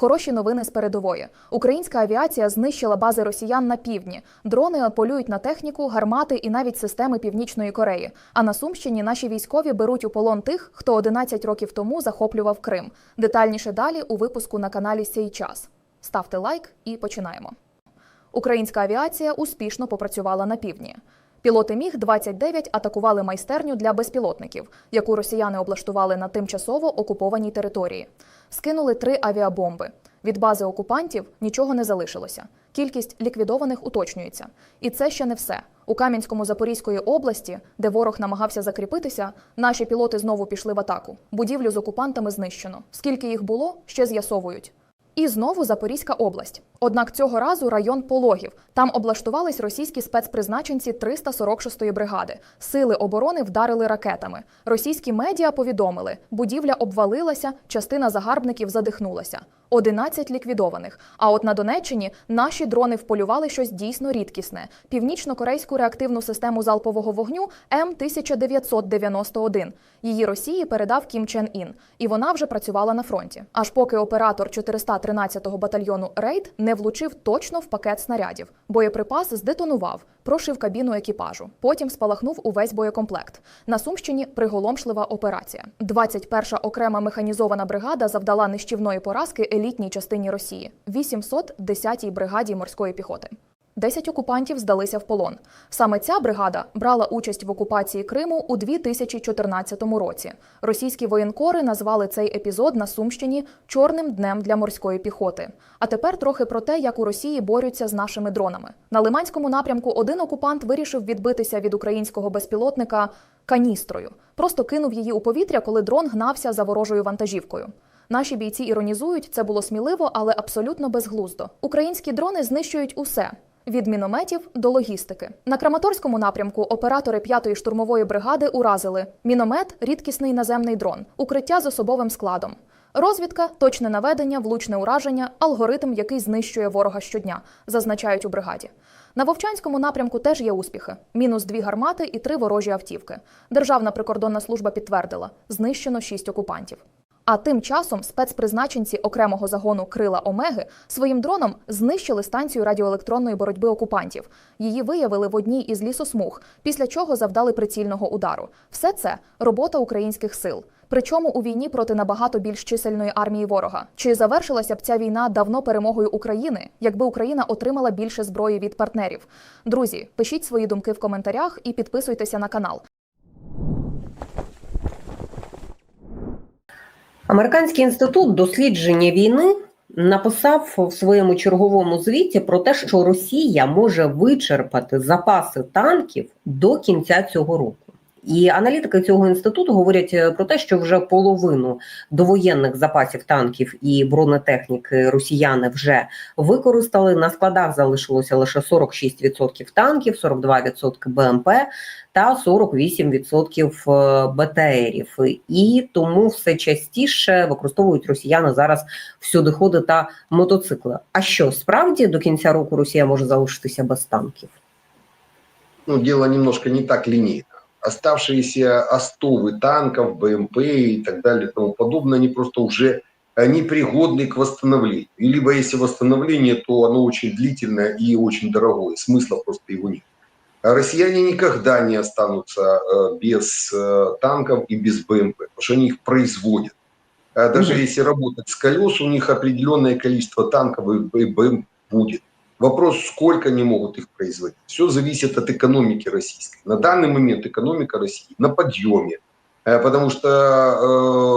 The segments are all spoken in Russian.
Хороші новини з передової. Українська авіація знищила бази росіян на півдні. Дрони полюють на техніку, гармати і навіть системи Північної Кореї. А на Сумщині наші військові беруть у полон тих, хто 11 років тому захоплював Крим. Детальніше далі у випуску на каналі Сей час. Ставте лайк і починаємо. Українська авіація успішно попрацювала на півдні. Пілоти Міг 29 атакували майстерню для безпілотників, яку росіяни облаштували на тимчасово окупованій території. Скинули три авіабомби. Від бази окупантів нічого не залишилося. Кількість ліквідованих уточнюється. І це ще не все. У Кам'янському Запорізької області, де ворог намагався закріпитися, наші пілоти знову пішли в атаку. Будівлю з окупантами знищено. Скільки їх було, ще з'ясовують. І знову Запорізька область. Однак цього разу район Пологів. Там облаштувались російські спецпризначенці 346-ї бригади. Сили оборони вдарили ракетами. Російські медіа повідомили, будівля обвалилася, частина загарбників задихнулася. 11 ліквідованих. А от на Донеччині наші дрони вполювали щось дійсно рідкісне: північно-корейську реактивну систему залпового вогню М1991. Її Росії передав Кім Чен Ін, і вона вже працювала на фронті. Аж поки оператор 413-го батальйону Рейд не влучив точно в пакет снарядів. Боєприпас здетонував, прошив кабіну екіпажу. Потім спалахнув увесь боєкомплект. На Сумщині приголомшлива операція. 21-ша окрема механізована бригада завдала нищівної поразки елітній частині Росії 810-й бригаді морської піхоти. Десять окупантів здалися в полон. Саме ця бригада брала участь в окупації Криму у 2014 році. Російські воєнкори назвали цей епізод на Сумщині чорним днем для морської піхоти. А тепер трохи про те, як у Росії борються з нашими дронами. На Лиманському напрямку один окупант вирішив відбитися від українського безпілотника каністрою. Просто кинув її у повітря, коли дрон гнався за ворожою вантажівкою. Наші бійці іронізують, це було сміливо, але абсолютно безглуздо. Українські дрони знищують усе. Від мінометів до логістики на Краматорському напрямку оператори 5-ї штурмової бригади уразили міномет, рідкісний наземний дрон, укриття з особовим складом. Розвідка, точне наведення, влучне ураження, алгоритм, який знищує ворога щодня, зазначають у бригаді. На Вовчанському напрямку теж є успіхи: мінус дві гармати і три ворожі автівки. Державна прикордонна служба підтвердила, знищено шість окупантів. А тим часом спецпризначенці окремого загону Крила Омеги своїм дроном знищили станцію радіоелектронної боротьби окупантів. Її виявили в одній із лісосмуг, після чого завдали прицільного удару. Все це робота українських сил. Причому у війні проти набагато більш чисельної армії ворога. Чи завершилася б ця війна давно перемогою України, якби Україна отримала більше зброї від партнерів? Друзі, пишіть свої думки в коментарях і підписуйтеся на канал. Американський інститут дослідження війни написав в своєму черговому звіті про те, що Росія може вичерпати запаси танків до кінця цього року. І аналітики цього інституту говорять е, про те, що вже половину довоєнних запасів танків і бронетехніки росіяни вже використали. На складах залишилося лише 46% танків, 42% БМП та 48% БТРів. І тому все частіше використовують росіяни зараз всюдиходи та мотоцикли. А що справді до кінця року Росія може залишитися без танків? Ну, дело немножко не так линейно. Оставшиеся остовы танков, БМП и так далее и тому подобное, они просто уже непригодны к восстановлению. И либо если восстановление, то оно очень длительное и очень дорогое. Смысла просто его нет. Россияне никогда не останутся без танков и без БМП, потому что они их производят. Даже mm-hmm. если работать с колес, у них определенное количество танков и БМП будет. Вопрос, сколько они могут их производить. Все зависит от экономики российской. На данный момент экономика России на подъеме, потому что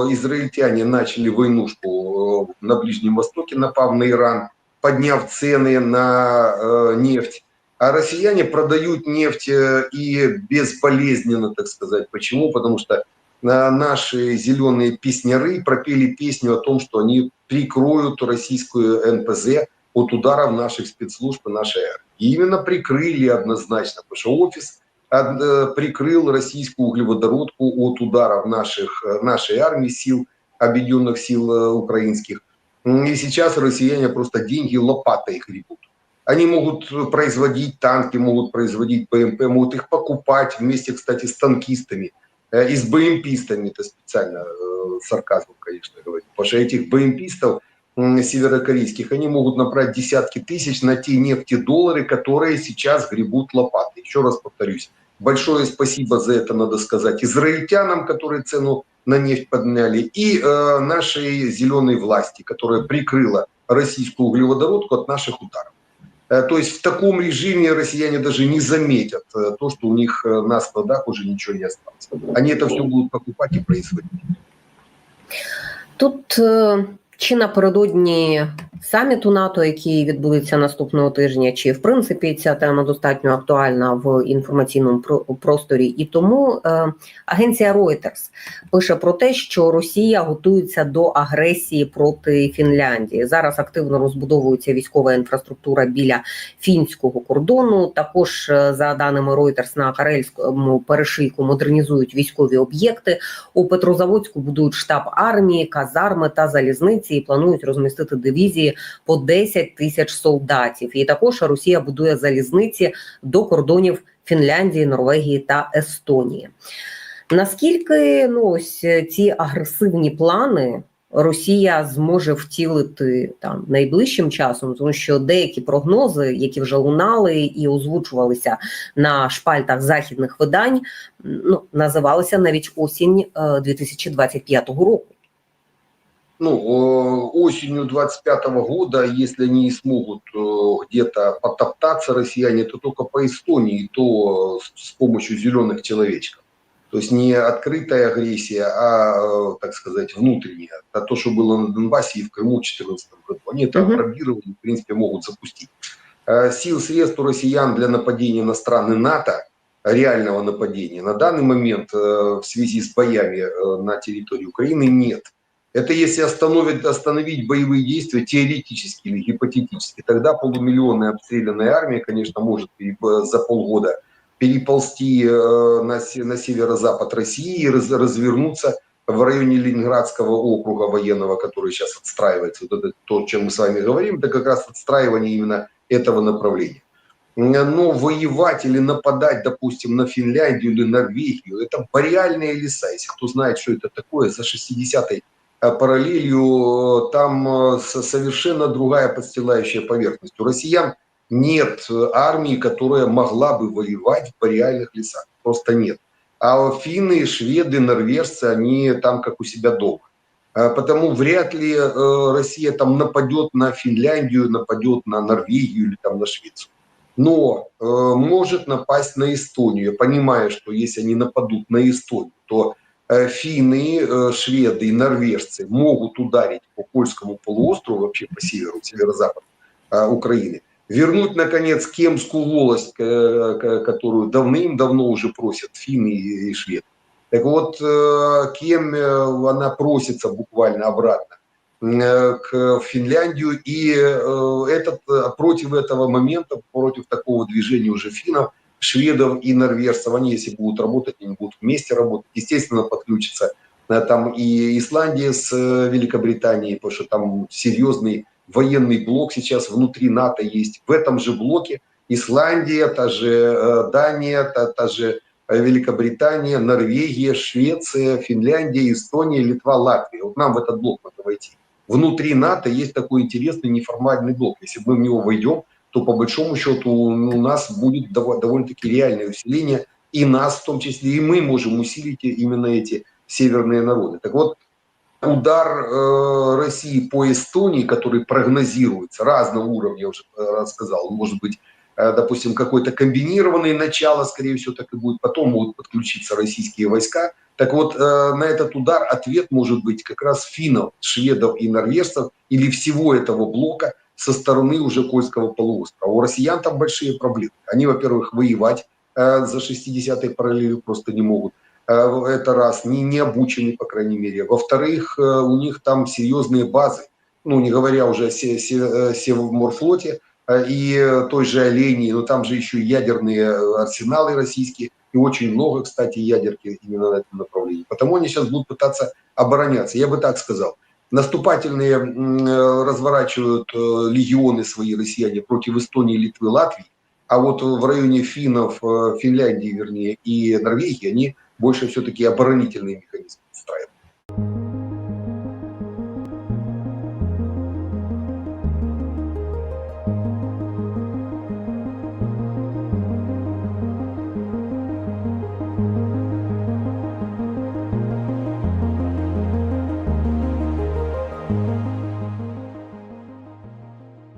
э, израильтяне начали войнушку на Ближнем Востоке, напав на Иран, подняв цены на э, нефть. А россияне продают нефть и безболезненно, так сказать. Почему? Потому что наши зеленые песняры пропели песню о том, что они прикроют российскую НПЗ от ударов наших спецслужб и нашей армии. И именно прикрыли однозначно, потому что офис прикрыл российскую углеводородку от ударов наших, нашей армии, сил, объединенных сил украинских. И сейчас россияне просто деньги лопатой гребут. Они могут производить танки, могут производить БМП, могут их покупать вместе, кстати, с танкистами и с БМПистами. Это специально сарказмом, конечно, говорю. Потому что этих БМПистов северокорейских, они могут набрать десятки тысяч на те нефтедоллары, которые сейчас гребут лопатой. Еще раз повторюсь, большое спасибо за это, надо сказать, израильтянам, которые цену на нефть подняли, и э, нашей зеленой власти, которая прикрыла российскую углеводородку от наших ударов. Э, То есть в таком режиме россияне даже не заметят э, то, что у них э, на складах уже ничего не осталось. Они это все будут покупать и производить. Тут е, чи напередодні саміту НАТО, який відбудеться наступного тижня, чи в принципі ця тема достатньо актуальна в інформаційному про- просторі, і тому е, агенція Reuters пише про те, що Росія готується до агресії проти Фінляндії. Зараз активно розбудовується військова інфраструктура біля фінського кордону. Також е, за даними Reuters, на Карельському перешийку модернізують військові об'єкти. У Петрозаводську будують штаб армії, казарми та залізниці і планують розмістити дивізії по 10 тисяч солдатів. І також Росія будує залізниці до кордонів Фінляндії, Норвегії та Естонії. Наскільки ну ось е, ці агресивні плани Росія зможе втілити там найближчим часом, тому що деякі прогнози, які вже лунали і озвучувалися на шпальтах західних видань, ну називалися навіть осінь е, 2025 року. Ну, осенью 25 года, если они не смогут э, где-то потоптаться россияне, то только по Эстонии, и то с- помощью зеленых человечков. То есть не открытая агрессия, а, э, так сказать, внутренняя. А то, что было на Донбассе и в Крыму в 2014 году. Они это Мгм. опробировали, в принципе, могут запустить. Э, Сил, средств у россиян для нападения на страны НАТО, реального нападения, на данный момент в связи с боями на территории Украины нет. Это если остановить, остановить боевые действия теоретически или гипотетически, тогда полумиллионная обстрелянная армия, конечно, может за полгода переползти э, на, на северо-запад России и раз- развернуться в районе Ленинградского округа военного, который сейчас отстраивается. Вот это то, о чем мы с вами говорим, это как раз отстраивание именно этого направления. Но воевать или нападать, допустим, на Финляндию или Норвегию, это бореальные леса. Если кто знает, что это такое, за 60-й э, параллелью э, там э, со- совершенно другая подстилающая поверхность. У россиян нет э, армии, которая могла бы воевать в бореальных лесах. Просто нет. А финны, шведы, норвежцы, они там как у себя дома. Э, Потому вряд ли э, Россия там нападет на Финляндию, нападет на Норвегию или там на Швецию. Но э, может напасть на Эстонию, понимая, что если они нападут на Эстонию, то э, финны, э, шведы и норвежцы могут ударить по польскому полуострову, вообще по северу, северо-западу э, Украины, вернуть, наконец, Кемскую волость, э, которую давным-давно уже просят финны и шведы. Так вот, э, Кем, э, она просится буквально обратно э, к Финляндию, и э, этот, э, против этого момента, против такого движения уже финнов, шведов и норвежцев, они если будут работать, они будут вместе работать, естественно, подключится э, там и Исландия с э, Великобританией, потому что там серьезный военный блок сейчас внутри НАТО есть. В этом же блоке Исландия, та же э, Дания, та, та же Великобритания, Норвегия, Швеция, Финляндия, Эстония, Литва, Латвия. Вот нам в этот блок надо войти. Внутри НАТО есть такой интересный неформальный блок. Если мы в него войдем, то по большому счету ну, у нас будет дово- довольно-таки реальное усиление, и нас в том числе, и мы можем усилить именно эти северные народы. Так вот, удар э, России по Эстонии, который прогнозируется разного уровня, я уже э, рассказал, может быть, э, допустим, какое-то комбинированное начало, скорее всего, так и будет, потом могут подключиться российские войска. Так вот, э, на этот удар ответ может быть как раз финнов, шведов и норвежцев или всего этого блока со стороны уже Кольского полуострова. У россиян там большие проблемы. Они, во-первых, воевать э, за 60-й параллелью просто не могут. Э, Это раз, не, не обучены, по крайней мере. Во-вторых, э, у них там серьезные базы, ну, не говоря уже о э, Севморфлоте э, и той же Олении, но там же еще ядерные э, арсеналы российские, и очень много, кстати, ядерки именно на этом направлении. Потому они сейчас будут пытаться обороняться. Я бы так сказал. Наступательные э, разворачивают э, легионы свои россияне против Эстонии, Литвы, Латвии, а вот в районе финнов, э, Финляндии, вернее, и Норвегии они больше все-таки оборонительные